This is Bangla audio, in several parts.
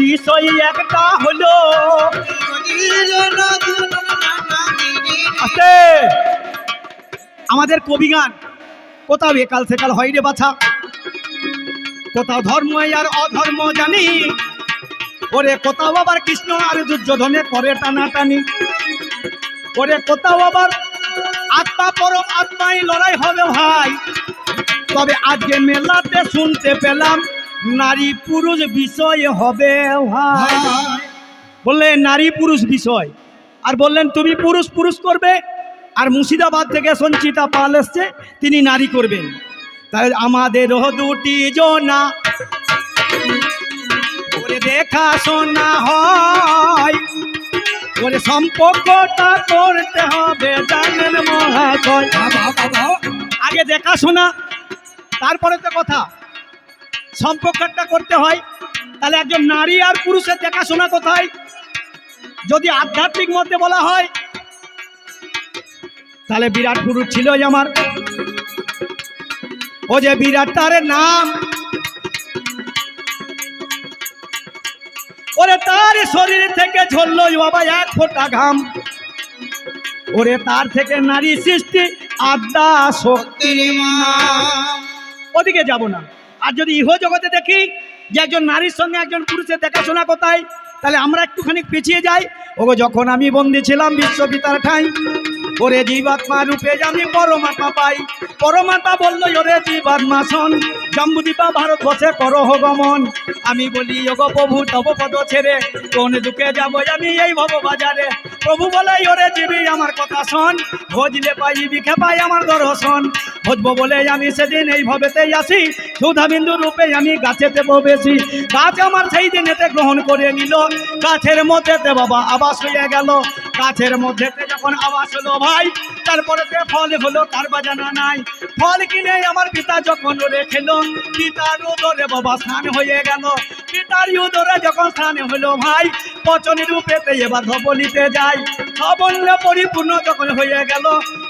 বিষয় একটা হলো আমাদের কবি গান, কোথাও একাল সেকাল হয় রে বাছা। কোথাও ধর্ম আর অধর্ম জানি, ওরে কোথাও আবার কৃষ্ণ আর দুর্যোধনে করে টানাটানি। ওরে কোথাও আবার আত্মা পরম আত্মাই লড়াই হবে ভাই। তবে আজকে মেলাতে শুনতে পেলাম নারী পুরুষ বিষয় হবে ভাই। বললেন নারী পুরুষ বিষয় আর বললেন তুমি পুরুষ পুরুষ করবে? আর মুর্শিদাবাদ থেকে সঞ্চিতা পাল এসছে তিনি নারী করবেন। তাই আমাদের দুটি জনা ওরে দেখা শোনা হয়। ওরে সম্পর্কটা করতে হবে জানেন মহাশয়। আগে দেখাশোনা তারপরে তো কথা। সম্পর্কটা করতে হয়, তাহলে একজন নারী আর পুরুষের দেখাশোনা কোথায়? যদি আধ্যাত্মিক মধ্যে বলা হয়, তাহলে বিরাট পুরুষ ছিল আমার। ও যে বিরাট তার নাম। ওরে তার শরীর থেকে ঝরলো বাবা এক ফোঁটা ঘাম। ওরে তার থেকে নারী সৃষ্টি আদ্যা শক্তি ওদিকে যাব না। আর যদি ইহ জগতে দেখি যে একজন নারীর সঙ্গে একজন পুরুষের দেখাশোনা কোথায়, তাহলে আমরা একটুখানি পিছিয়ে যাই। ও যখন আমি বন্দি ছিলাম বিশ্বপিতার ঠাই ওরে জীবাত্মা রূপে আমি পরমাত্মা পাই। পরমাত্মা বলল, ওরে জীবাত্মা শোন, জম্বুদীপা ভারতবর্ষে করহ গমন। আমি বলি, ওগো প্রভু, তব পদ ছেড়ে কোন দুঃখে যাব আমি এই ভব বাজারে প্রভু বলে, ওরে জীবী, আমার কথা শোন ভোজলে পাই বিখে পাই আমার দর্শন। ভোজবো বলে আমি সেদিন এই ভবেতেই আসি সুধা বিন্দু রূপে আমি গাছেতে বসেছি গাছ আমার সেই দিনেতে গ্রহণ করে নিল, গাছের মধ্যেতে বাবা, আবাস হয়ে গেল। গাছের মধ্যেতে যখন আওয়াজ হলো ভাই, তারপরে ফল হলো, তার বাজানা নাই। ফল কিনে আমার পিতা যখন রেখেল, পিতার উদরে বাবা স্নান হয়ে গেল। পিতার উদরে যখন স্নান হলো ভাই, পচনের রূপেতে এবার ধবলিতে যাই। সবল্য পরিপূর্ণ যখন হয়ে গেল,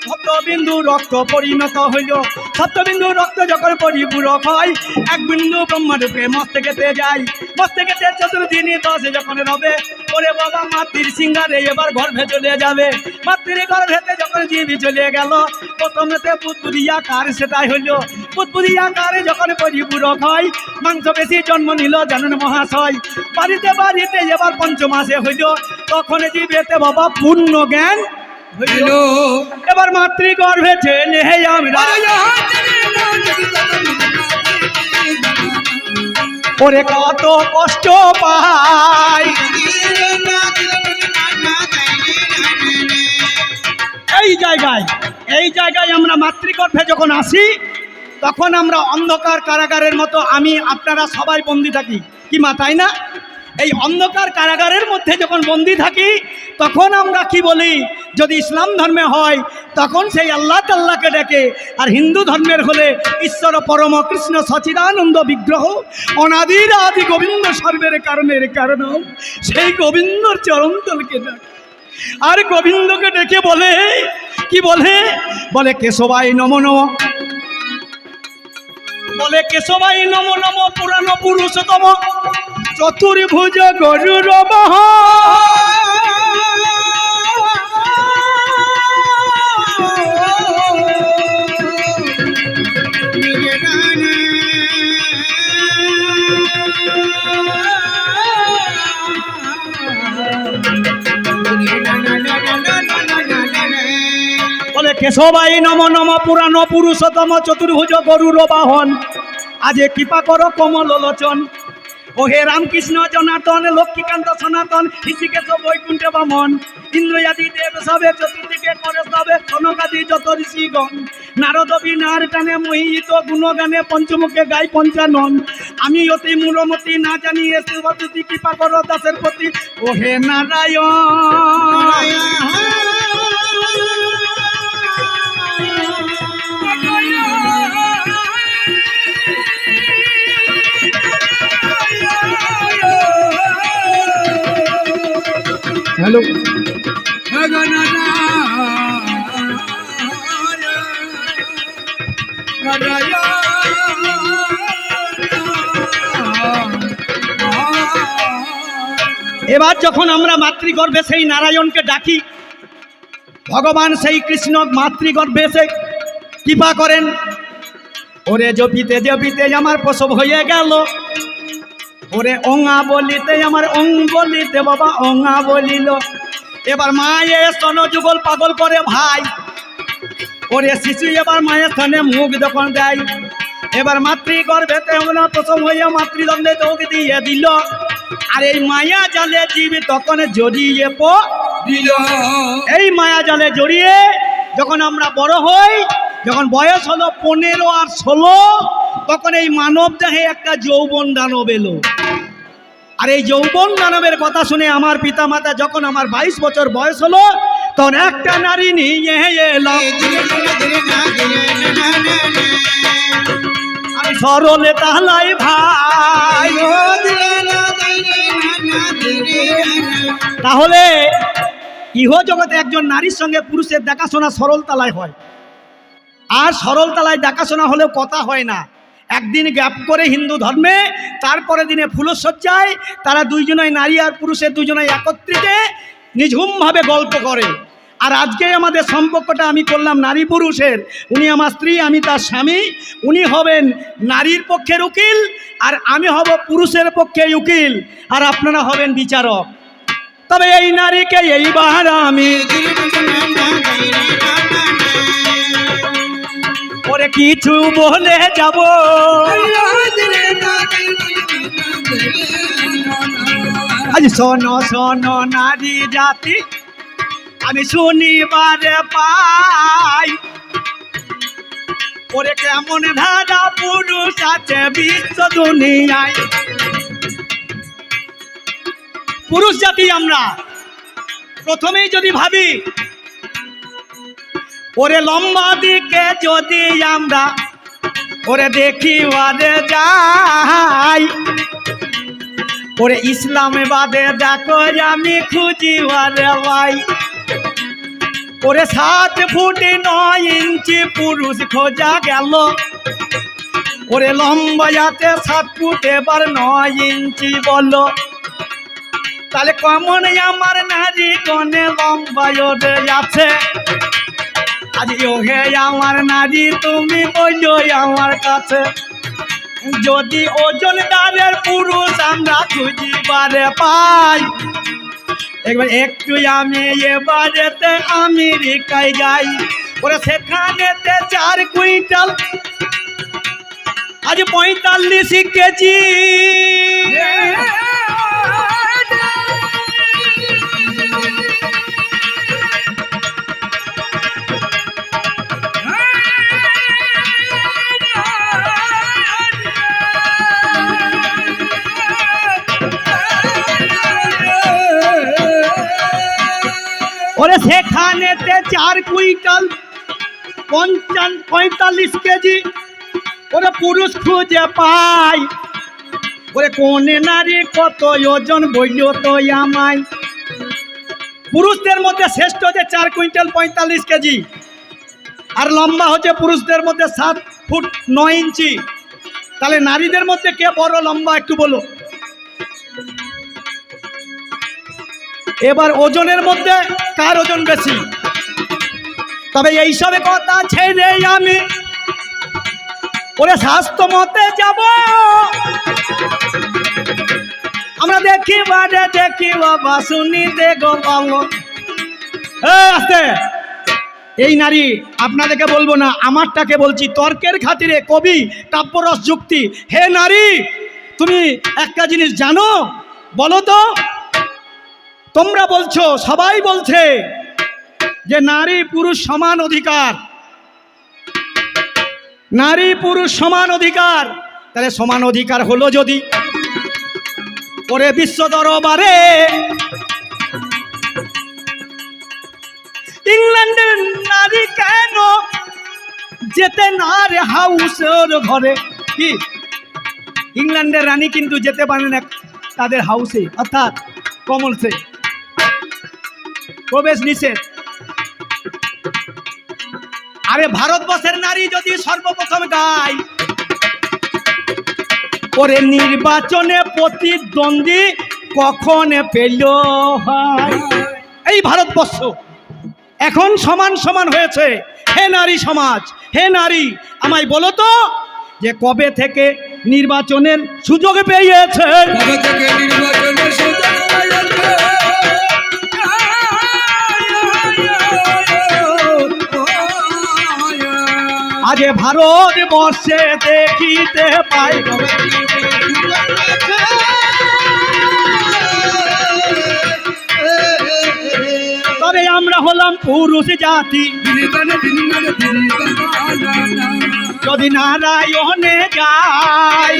সপ্তবিন্দু রক্ত পরিণত হইল। সপ্তবিন্দু রক্ত যখন পরিপূরক হয়, এক বিন্দু ব্রহ্মরূপে মস্তকেতে যাই মস্তকেতে চতুর্দিনই দশে যখন রবে, ওরে বাবা, মাতৃর সিঙ্গারে এবার গর্ভে চলে যাবে। মাতৃ গর্ভেতে যখন জীবী চলে গেল প্রথমেতে পুতুরিয়া কার সেটাই হইল। পুতুরিয়া কারে যখন পরিপূরক হয় মাংস বেশি জন্ম নিল জানেন মহাশয়। বাড়িতে বাড়িতে এবার পঞ্চমাসে হইল তখন জীবেতে বাবা পূর্ণ জ্ঞান হইল। এবার মাতৃগর্ভে ছেলে হে আমরা। ওরে কত কষ্ট পাই। এই জায়গায় এই জায়গায় আমরা মাতৃগর্ভে যখন আসি তখন আমরা অন্ধকার কারাগারের মতো আমি, আপনারা সবাই বন্দি থাকি। কি মা, তাই না? এই অন্ধকার কারাগারের মধ্যে যখন বন্দি থাকি, তখন আমরা কি বলি? যদি ইসলাম ধর্মে হয়, তখন সেই আল্লাহ তাল্লাহকে ডেকে। আর হিন্দু ধর্মের হলে ঈশ্বর পরম কৃষ্ণ সচিদানন্দ বিগ্রহ অনাদির আদি গোবিন্দ সর্বের কারণের কারণ, সেই গোবিন্দর চরণতলকে ডাকে। আর গোবিন্দকে ডেকে বলে, কি বলে? বলে, কেশবাই নম নম। বলে কেশবাই নম নম পুরাণ পুরুষতম। চতুর্ভুজ গরুর বহ কেশবাই নম নম পুরাণ পুরুষতম চতুর্ভুজ গরুর বাহন। আজে কৃপা কর কমল লোচন। ও হে রামকৃষ্ণ জনাতন লক্ষ্মীকান্ত, সনাতন, ঋষিকেশ, বৈকুণ্ঠ বামন। ইন্দ্রয়াদি, দেব সবে, চতুর্দিকে করে সবে, কনকাদি, যত ঋষিগণ। নারদ বিনার টানে মোহিত, গুণগানে পঞ্চমুখে গাই পঞ্চানন। আমি অতি মূলমতি না জানি এসে কৃপা কর দাসের প্রতি। ও হে নারায়ণ। হ্যালো। এবার যখন আমরা মাতৃগর্ভে সেই নারায়ণকে ডাকি, ভগবান সেই কৃষ্ণ মাতৃগর্ভে এসে কৃপা করেন। ওরে জপিতে জপিতে আমার প্রসব হয়ে গেল। ওরে অঙা বলিতে আমার অং বলিতে বাবা অঙা বলিল। এবার মায়ে স্তন যুগল পাগল করে ভাই। ওরে শিশু এবার মায়ের স্থানে মুখ যখন দেয়। এবার মাতৃগর্ভেতে আমরা প্রথম হইয়া মাতৃদণ্ডে যোগ দিয়ে দিল। আর এই মায়া জালে জীব তখন জড়িয়ে পো দিল। এই মায়া জালে জড়িয়ে যখন আমরা বড় হই যখন বয়স হলো পনেরো আর ষোলো, তখন এই মানব দেহে একটা যৌবন দানব এলো। আর এই যৌবন দানবের কথা শুনে আমার পিতামাতা যখন আমার বাইশ বছর বয়স হলো, তখন একটা নারী নিয়ে আমি সরলে তাহলাই ভাই। তাহলে ইহ জগতে একজন নারীর সঙ্গে পুরুষের দেখাশোনা সরল তালায় হয়। আর সরল তালায় দেখাশোনা হলেও কথা হয় না। একদিন গ্যাপ করে হিন্দু ধর্মে, তারপরে দিনে ফুলসজ্জায়, তারা দুইজনাই নারী আর পুরুষের দুজনাই একত্রিতে নিঝুমভাবে গল্প করে। আর আজকে আমাদের সম্পর্কটা আমি করলাম নারী পুরুষের। উনি আমার স্ত্রী, আমি তার স্বামী। উনি হবেন নারীর পক্ষের উকিল, আর আমি হব পুরুষের পক্ষে উকিল। আর আপনারা হবেন বিচারক। তবে এই নারীকে এইবার আমি কিছু বলে যাব। আজ শোনো শোনো, নারী জাতি, আমি শুনিবারে পাই। ওরে কেমন ধারা পুরুষ আছে বিশ্ব দুনিয়ায়। পুরুষ জাতি আমরা। প্রথমেই যদি ভাবি ওরে লম্বা দিকে যদি আমরা ওরে দেখি ওরে যাই। ওরে ইসলামাবাদে দেখো আমি খুঁজি ওরে ভাই। ওরে সাত ফুট নয় ইঞ্চি পুরুষ খোঁজা গেল। ওরে লম্বা লম্বাতে সাত ফুট এবার নয় ইঞ্চি বলো। তাহলে কমন আমার নারী কনে লম্বায় আছে। আজ আমার নারী তুমি বলল আমার কাছে। যদি ওজন দারের পুরুষ আমরা খুঁজিবারে পাই। একবার একটু আমি এবারেতে আমেরিকায় যাই। ওরা সেখানেতে চার কুইন্টাল, আজ পঁয়তাল্লিশ কেজি। চার কুইন্টাল পঞ্চান পঁয়তাল্লিশ কেজি। ওরে পুরুষ খুঁজে পাই। ওরে কোনে নারী কত ওজন বইল তো আমায়। পুরুষদের মধ্যে শ্রেষ্ঠ হচ্ছে চার কুইন্টাল পঁয়তাল্লিশ কেজি। আর লম্বা হচ্ছে পুরুষদের মধ্যে সাত ফুট নয় ইঞ্চি। তাহলে নারীদের মধ্যে কে বড়, লম্বা একটু বলো। এবার ওজনের মধ্যে কার ওজন বেশি? তবে এইসবে কথা ছেড়ে আমি ওরে স্বাস্থ্য মতে যাব। আমরা দেখি বাজে দেখি বাবা, শুনি বাবু। আস্তে। এই নারী, আপনাদেরকে বলব না, আমারটাকে বলছি, তর্কের খাতিরে কবি কাব্যরস যুক্তি। হে নারী, তুমি একটা জিনিস জানো? বলো তো। তোমরা বলছো, সবাই বলছে। যে নারী পুরুষ সমান অধিকার। নারী পুরুষ সমান অধিকার, তাহলে সমান অধিকার হলো যদি পরে বিশ্ব দরবারে ইংল্যান্ডের নারী কেন যেতে না রে হাউসের ঘরে? কি? ইংল্যান্ডের রানী কিন্তু যেতে পারে না তাদের হাউসে, অর্থাৎ কমলসে। প্রবেশ নিষেধ। আরে ভারতবর্ষের নারী যদি সর্বপ্রথম গায়, ওরে নির্বাচনে প্রতিদ্বন্দ্বী কখন পেল এই ভারতবর্ষ এখন সমান সমান হয়েছে। হে নারী সমাজ, হে নারী, আমায় বলো তো, যে কবে থেকে নির্বাচনের সুযোগ পেয়েছে? কবে থেকে নির্বাচনের সুযোগ পেয়েছে? আজ ভারতবর্ষে দেখিতে পাই। তবে আমরা হলাম পুরুষ জাতি। যদি নারায়ণে যাই।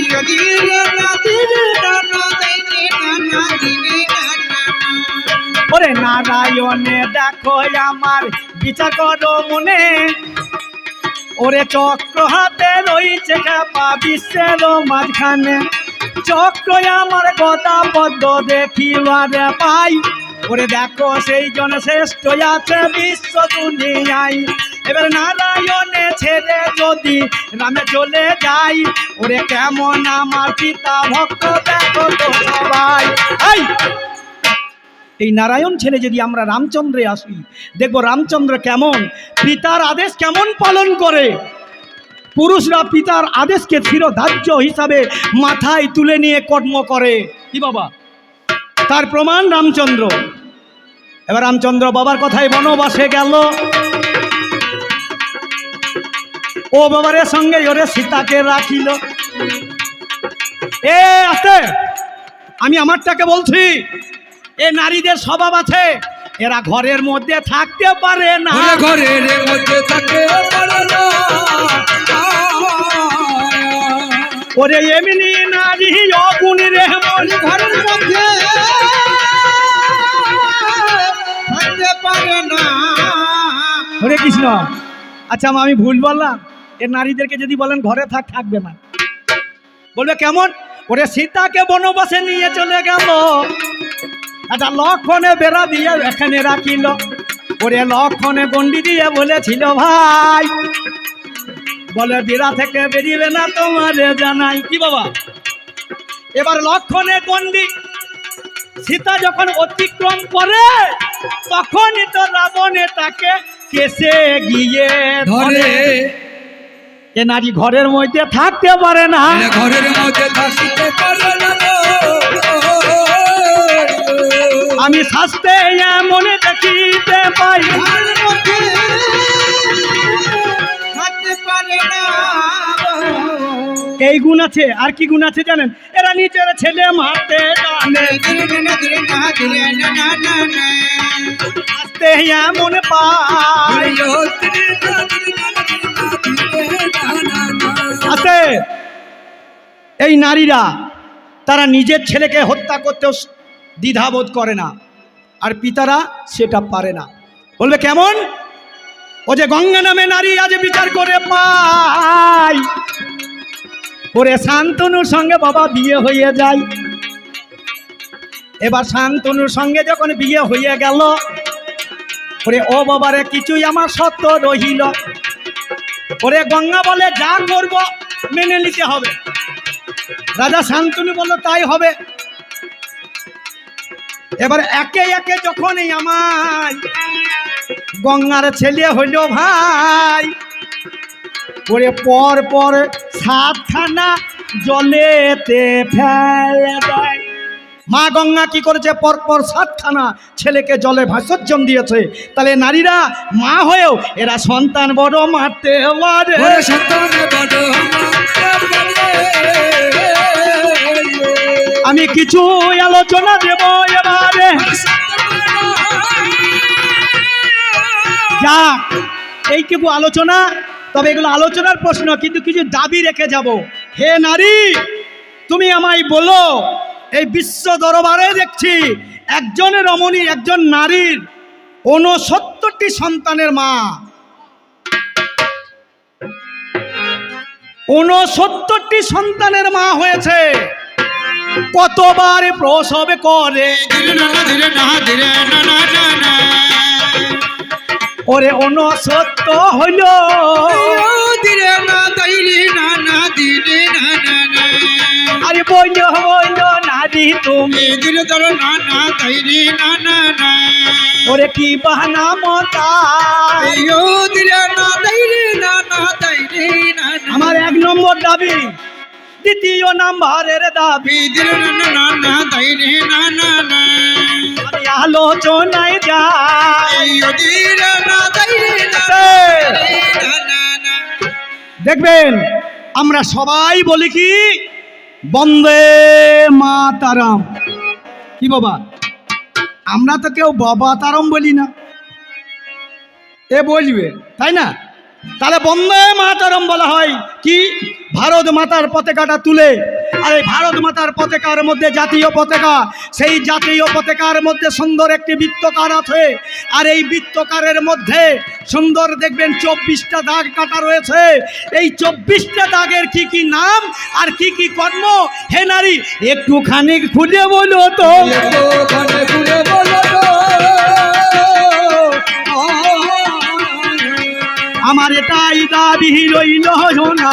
ওরে নারায়ণে দেখো আমার বিচার করো মনে। ওরে চক্র হাতে রয়েছে খেপা বিশ্বের মাঝখানে। চক্র আমার কথা পদ্ম দেখিবারে পাই। ওরে দেখো সেই জন শ্রেষ্ঠ আছে বিশ্ব দুনিয়ায়। এবার নারায়ণে ছেড়ে যদি রামে চলে যাই, ওরে কেমন আমার পিতা ভক্ত দেখো তো সবাই। এই নারায়ণ ছেলে যদি আমরা রামচন্দ্রে আসি, দেখব রামচন্দ্র কেমন, পিতার আদেশ কেমন পালন করে। পুরুষরা পিতার আদেশকে চিরধার্য হিসাবে মাথায় তুলে নিয়ে কর্ম করে। কি বাবা? তার প্রমাণ রামচন্দ্র। এবার রামচন্দ্র বাবার কথায় বনবাসে গেল। ও বাবারে সঙ্গে ওরে সীতাকে রাখিল। এ, আস্তে! আমি আমারটাকে বলছি এ নারীদের স্বভাব আছে। এরা ঘরের মধ্যে থাকতে পারে না। ঘরের মধ্যে থাকে পারে না। ওরে এমনি নারী অগুণী রে মন। ঘরের মধ্যে থাকতে পারে না। হরে কৃষ্ণ। আচ্ছা আমি ভুল বললাম? এ নারীদেরকে যদি বলেন ঘরে থাক থাকবে না। বলবে কেমন? ওরে সীতাকে বনবাসে নিয়ে চলে গেল। আচ্ছা লক্ষণে বেড়া দিয়ে এখানে রাখিল। ওরে লক্ষণে গন্ডি দিয়ে বলেছিল ভাই বলে বেড়া থেকে বেরিয়ে না তোমারে জানাই। কি বাবা? এবার লক্ষণে গন্ডি সীতা যখন অতিক্রম করে তখনই তো রাবণে তাকে কেসে গিয়ে ধরে। ধরে। এ নারী ঘরের মধ্যে থাকতে পারে না। ঘরের মধ্যে থাকতে পারে না। আমি শাস্তে মনে দেখিতে পাই এই গুণ আছে আর কি গুণ আছে জানেন এরা নিজের ছেলে মারতে জানে শাস্তে মনে পাই আছে এই নারীরা তারা নিজের ছেলেকে হত্যা করতেও দ্বিধাবোধ করে না। আর পিতারা সেটা পারে না। বলবে, কেমন? ও যে গঙ্গা নামে নারী আজ বিচার করে পাই ওরে শান্তনুর সঙ্গে বাবা বিয়ে হয়ে যায়। এবার শান্তনুর সঙ্গে যখন বিয়ে হয়ে গেল, ওরে ও বাবারে, কিছুই আমার সত্য রহিল। ওরে গঙ্গা বলে যা করব, মেনে নিতে হবে। রাজা শান্তনু বলল, তাই হবে। এবার একে একে যখন আমার গঙ্গার ছেলে হইল ভাই, ওরে পর পর সাতখানা জলেতে ফেলে মা গঙ্গা কি করেছে? পরপর সাতখানা ছেলেকে জলে ভাসর্জন দিয়েছে। তাহলে নারীরা মা হয়েও এরা সন্তান বড় মারতে পারে। সন্তানে আমি কিছু আলোচনা দেব এবারে। যাক এইটুকু আলোচনা, তবে এগুলো আলোচনার প্রশ্ন, কিন্তু কিছু দাবি রেখে যাব। হে নারী, তুমি আমায় বলো, এই বিশ্ব দরবারে দেখছি একজন রমণী, একজন নারীর ঊনসত্তরটি সন্তানের মা। ঊনসত্তরটি সন্তানের মা হয়েছে। কতবার প্রসব করে। ওরে ঊনসত্য হইল ও ধীরে না, না, না, ধীরে না, না, না। আরে বইল বইল নারী তুমি ধীরে ধরো না না না না না ওরে কি বাহানা মতাই ও ধীরে না না না না আমার এক নম্বর দাবি দ্বিতীয় নাম্বারের দাবি। আমি আলোচনায় যাই। দেখবেন আমরা সবাই বলি কি? বন্দে মাতারাম। কি বাবা? আমরা তো কেউ বাবা তারম বলি না। এ বলবে তাই না? তাহলে বন্দে মাতারম বলা হয় কি? ভারত মাতার পতাকাটা তুলে আর এই ভারত মাতার পতাকার মধ্যে জাতীয় পতাকা সেই জাতীয় পতাকার মধ্যে সুন্দর একটি বৃত্তকার আছে। আর এই বৃত্তকারের মধ্যে সুন্দর দেখবেন চব্বিশটা দাগ কাটা রয়েছে। এই চব্বিশটা দাগের কি কি নাম আর কি কি কর্ম? হে নারী একটুখানি খুলে বলো তো। ঘুরে বলো তো। আমার এটাই দাবি রইল না।